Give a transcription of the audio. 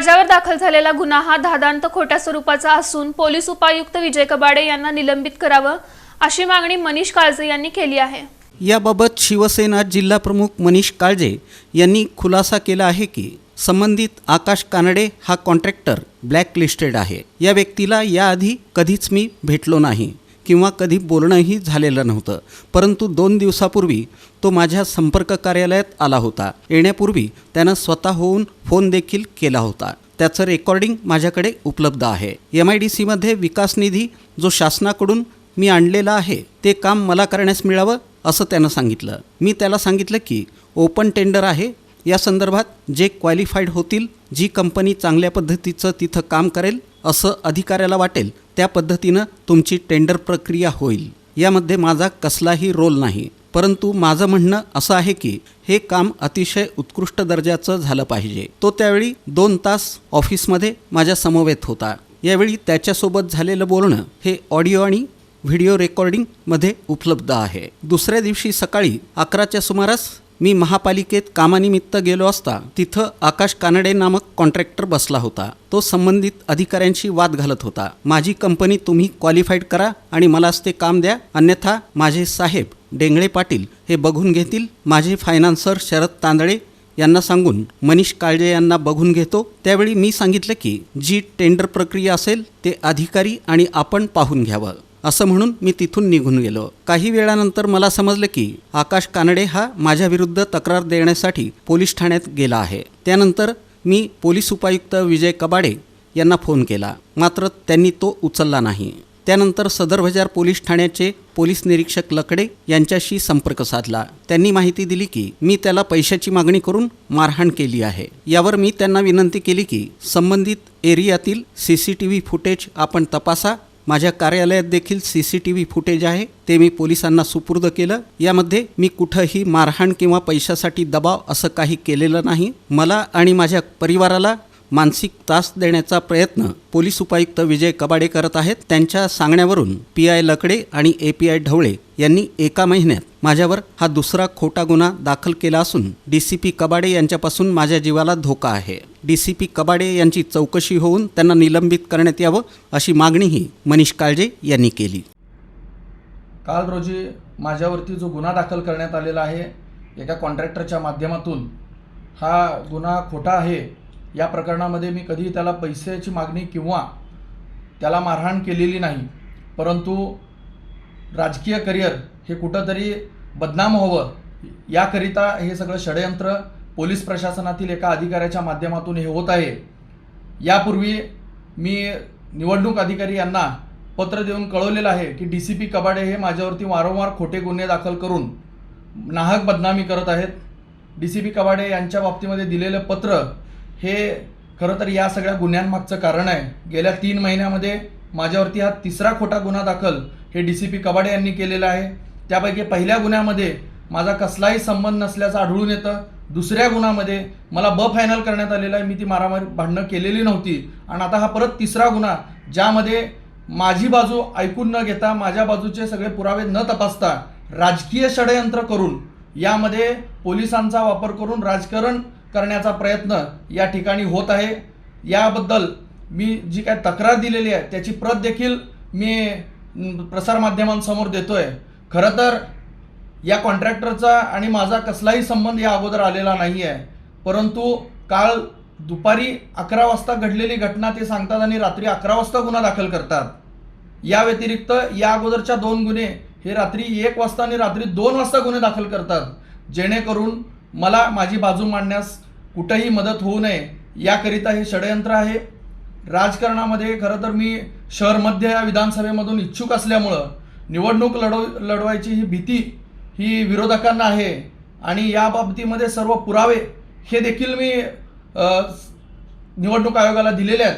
माझ्यावर दाखल झालेला गुन्हा हा धादांत खोट्या स्वरूपाचा असून पोलीस उपायुक्त विजय कबाडे यांना निलंबित करावं अशी मागणी मनीष काळजे यांनी केली आहे. याबाबत शिवसेना जिल्हाप्रमुख मनीष काळजे यांनी खुलासा केला आहे की संबंधित आकाश कानडे हा कॉन्ट्रॅक्टर ब्लॅकलिस्टेड आहे. या व्यक्तीला याआधी कधीच मी भेटलो नाही. किंवा कधी बोलणंही झालेलं नव्हतं. परंतु दोन दिवसापूर्वी तो माझ्या संपर्क कार्यालयात आला होता. येण्यापूर्वी त्यानं स्वतः होऊन फोन देखील केला होता. त्याचं रेकॉर्डिंग माझ्याकडे उपलब्ध आहे. एम आय डी सीमध्ये विकास निधी जो शासनाकडून मी आणलेला आहे ते काम मला करण्यास मिळावं असं त्यानं सांगितलं. मी त्याला सांगितलं की ओपन टेंडर आहे. या संदर्भात जे क्वालिफाईड होतील जी कंपनी चांगल्या पद्धतीचं तिथं काम करेल असं अधिकाऱ्याला वाटेल त्या पद्धतीनं तुमची टेंडर प्रक्रिया होईल. यामध्ये माझा कसलाही रोल नाही. परंतु माझं म्हणणं असं आहे की हे काम अतिशय उत्कृष्ट दर्जाचं झालं पाहिजे. तो त्यावेळी दोन तास ऑफिसमध्ये माझ्या समवेत होता. यावेळी त्याच्यासोबत झालेलं बोलणं हे ऑडिओ आणि व्हिडिओ रेकॉर्डिंगमध्ये उपलब्ध आहे. दुसऱ्या दिवशी सकाळी अकराच्या सुमारास मी महापालिकेत कामानिमित्त गेलो असता तिथं आकाश कानडे नामक कॉन्ट्रॅक्टर बसला होता. तो संबंधित अधिकाऱ्यांशी वाद घालत होता. माझी कंपनी तुम्ही क्वालिफाईड करा आणि मलाच ते काम द्या. अन्यथा माझे साहेब डेंगळे पाटील हे बघून घेतील. माझे फायनान्सर शरद तांदळे यांना सांगून मनीष काळजे यांना बघून घेतो. त्यावेळी मी सांगितलं की जी टेंडर प्रक्रिया असेल ते अधिकारी आणि आपण पाहून घ्यावं. असं म्हणून मी तिथून निघून गेलो. काही वेळानंतर मला समजलं की आकाश कानडे हा माझ्याविरुद्ध तक्रार देण्यासाठी पोलीस ठाण्यात गेला आहे. त्यानंतर मी पोलीस उपायुक्त विजय कबाडे यांना फोन केला. मात्र त्यांनी तो उचलला नाही. त्यानंतर सदर बाजार पोलीस ठाण्याचे पोलीस निरीक्षक लकडे यांच्याशी संपर्क साधला. त्यांनी माहिती दिली की मी त्याला पैशाची मागणी करून मारहाण केली आहे. यावर मी त्यांना विनंती केली की संबंधित एरियातील C C T V footage आपण तपासा माझ्या कार्यालयात देखील C C T V footage आहे. ते मी पोलिसांना सुपूर्द केलं. यामध्ये मी कुठंही मारहाण किंवा पैशासाठी दबाव असं काही केलेलं नाही. मला आणि माझ्या परिवाराला मानसिक त्रास देण्याचा प्रयत्न पोलीस उपायुक्त विजय कबाडे करत आहेत. त्यांच्या सांगण्यावरून पी आय लकडे आणि ए पी आय ढवळे यांनी एका महिन्यात माझ्यावर हा दुसरा खोटा गुन्हा दाखल केला असून डी सी पी कबाडे यांच्यापासून माझ्या जीवाला धोका आहे. डी सी पी कबाडे यांची चौकशी होऊन त्यांना निलंबित करण्यात यावं अशी मागणीही मनीष काळजे यांनी केली. काल रोजी माझ्यावरती जो गुन्हा दाखल करण्यात आलेला आहे एका कॉन्ट्रॅक्टरच्या माध्यमातून हा गुन्हा खोटा आहे या प्रकरणामध्ये मी कधीही त्याला पैशाची मागणी किंवा त्याला मारहाण केलेली नाही परंतु राजकीय करिअर हे कुठंतरी बदनाम व्हावं याकरिता हे सगळं षडयंत्र पोलीस प्रशासनातील एका अधिकाऱ्याच्या माध्यमातून हे होत आहे. यापूर्वी मी निवडणूक अधिकारी यांना पत्र देऊन कळवलेलं आहे की डी सी पी कबाडे हे माझ्यावरती वारंवार खोटे गुन्हे दाखल करून नाहक बदनामी करत आहेत. डी सी पी कबाडे यांच्या बाबतीमध्ये दिलेलं पत्र हे खरं तर या सगळ्या गुन्ह्यांमागचं कारण आहे. गेल्या तीन महिन्यामध्ये माझ्यावरती हा तिसरा खोटा गुन्हा दाखल हे डी सी पी कबाडे यांनी केलेला आहे. त्यापैकी पहिल्या गुन्ह्यामध्ये माझा कसलाही संबंध नसल्याचं आढळून येतं. दुसऱ्या गुन्ह्यामध्ये मला ब फायनल करण्यात आलेलं आहे. मी ती मारामारी भांडणं केलेली नव्हती. आणि आता हा परत तिसरा गुन्हा ज्यामध्ये माझी बाजू ऐकून न घेता माझ्या बाजूचे सगळे पुरावे न तपासता राजकीय षडयंत्र करून यामध्ये पोलिसांचा वापर करून राजकारण करण्याचा प्रयत्न या ठिकाणी होत आहे. याबद्दल मी जी काय तक्रार दिलेली आहे त्याची प्रत देखील मी प्रसारमाध्यमांसमोर देतो आहे खरं तर या कॉन्ट्रॅक्टरचा आणि माझा कसलाही संबंध या अगोदर आलेला नाही आहे परंतु काल दुपारी अकरा वाजता घडलेली घटना ते सांगतात आणि रात्री अकरा वाजता गुन्हा दाखल करतात. या व्यतिरिक्त या अगोदरच्या दोन गुन्हे हे रात्री एक वाजता आणि रात्री दोन वाजता गुन्हे दाखल करतात. जेणेकरून मला माझी बाजू मांडण्यास कुठंही मदत होऊ नये याकरिता हे षडयंत्र आहे. राजकारणामध्ये खरं तर मी शहर मध्य या विधानसभेमधून इच्छुक असल्यामुळं निवडणूक लढव लढवायची ही भीती ही विरोधकांना आहे आणि या बाबतीमध्ये सर्व पुरावे हे देखील मी निवडणूक आयोगाला दिलेले आहेत.